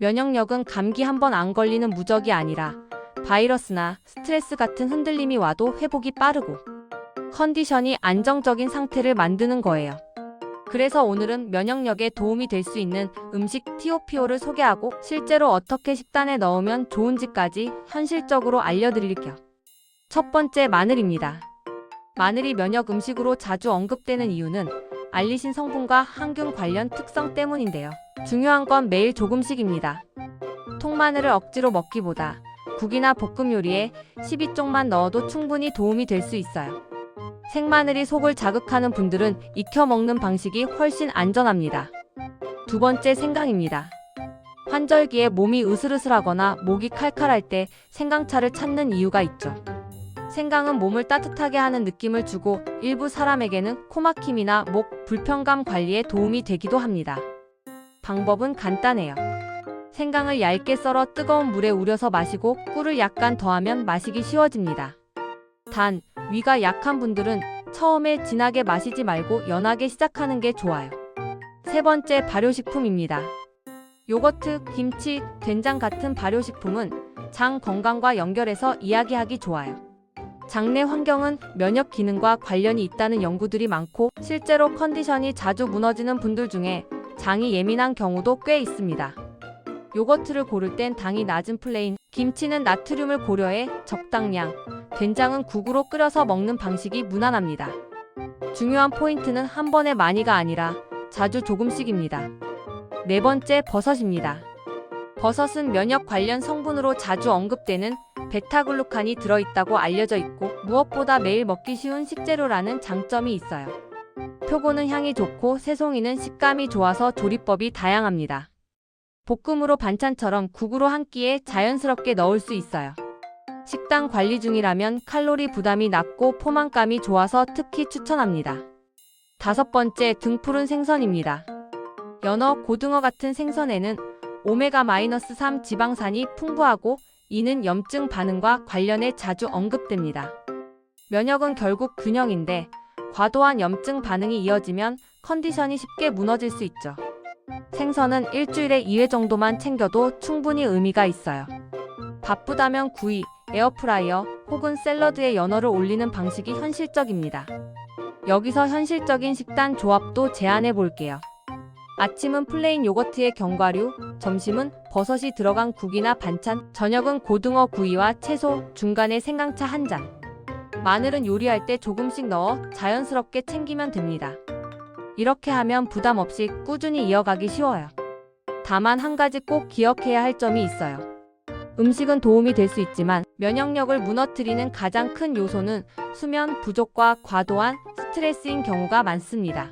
면역력은 감기 한 번 안 걸리는 무적이 아니라 바이러스나 스트레스 같은 흔들림이 와도 회복이 빠르고 컨디션이 안정적인 상태를 만드는 거예요. 그래서 오늘은 면역력에 도움이 될 수 있는 음식 TOPO를 소개하고 실제로 어떻게 식단에 넣으면 좋은지까지 현실적으로 알려드릴게요. 첫 번째 마늘입니다. 마늘이 면역 음식으로 자주 언급되는 이유는 알리신 성분과 항균 관련 특성 때문인데요. 중요한 건 매일 조금씩입니다. 통마늘을 억지로 먹기보다 국이나 볶음 요리에 12쪽만 넣어도 충분히 도움이 될 수 있어요. 생마늘이 속을 자극하는 분들은 익혀 먹는 방식이 훨씬 안전합니다. 두 번째 생강입니다. 환절기에 몸이 으슬으슬하거나 목이 칼칼할 때 생강차를 찾는 이유가 있죠. 생강은 몸을 따뜻하게 하는 느낌을 주고 일부 사람에게는 코막힘이나 목 불편감 관리에 도움이 되기도 합니다. 방법은 간단해요. 생강을 얇게 썰어 뜨거운 물에 우려서 마시고 꿀을 약간 더하면 마시기 쉬워집니다. 단, 위가 약한 분들은 처음에 진하게 마시지 말고 연하게 시작하는 게 좋아요. 세 번째 발효식품입니다. 요거트, 김치, 된장 같은 발효식품은 장 건강과 연결해서 이야기하기 좋아요. 장내 환경은 면역 기능과 관련이 있다는 연구들이 많고 실제로 컨디션이 자주 무너지는 분들 중에 장이 예민한 경우도 꽤 있습니다. 요거트를 고를 땐 당이 낮은 플레인, 김치는 나트륨을 고려해 적당량, 된장은 국으로 끓여서 먹는 방식이 무난합니다. 중요한 포인트는 한 번에 많이가 아니라 자주 조금씩입니다. 네 번째 버섯입니다. 버섯은 면역 관련 성분으로 자주 언급되는 베타글루칸이 들어있다고 알려져 있고 무엇보다 매일 먹기 쉬운 식재료라는 장점이 있어요. 표고는 향이 좋고 새송이는 식감이 좋아서 조리법이 다양합니다. 볶음으로 반찬처럼 국으로 한 끼에 자연스럽게 넣을 수 있어요. 식단 관리 중이라면 칼로리 부담이 낮고 포만감이 좋아서 특히 추천합니다. 다섯 번째 등푸른 생선입니다. 연어, 고등어 같은 생선에는 오메가-3 지방산이 풍부하고 이는 염증 반응과 관련해 자주 언급됩니다. 면역은 결국 균형인데 과도한 염증 반응이 이어지면 컨디션이 쉽게 무너질 수 있죠. 생선은 일주일에 2회 정도만 챙겨도 충분히 의미가 있어요. 바쁘다면 구이, 에어프라이어 혹은 샐러드에 연어를 올리는 방식이 현실적입니다. 여기서 현실적인 식단 조합도 제안해 볼게요. 아침은 플레인 요거트에 견과류, 점심은 버섯이 들어간 국이나 반찬, 저녁은 고등어 구이와 채소, 중간에 생강차 한 잔. 마늘은 요리할 때 조금씩 넣어 자연스럽게 챙기면 됩니다. 이렇게 하면 부담 없이 꾸준히 이어가기 쉬워요. 다만 한 가지 꼭 기억해야 할 점이 있어요. 음식은 도움이 될 수 있지만 면역력을 무너뜨리는 가장 큰 요소는 수면 부족과 과도한 스트레스인 경우가 많습니다.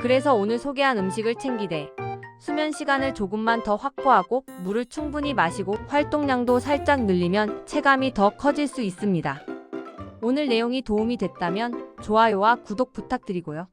그래서 오늘 소개한 음식을 챙기되 수면 시간을 조금만 더 확보하고 물을 충분히 마시고 활동량도 살짝 늘리면 체감이 더 커질 수 있습니다. 오늘 내용이 도움이 됐다면 좋아요와 구독 부탁드리고요.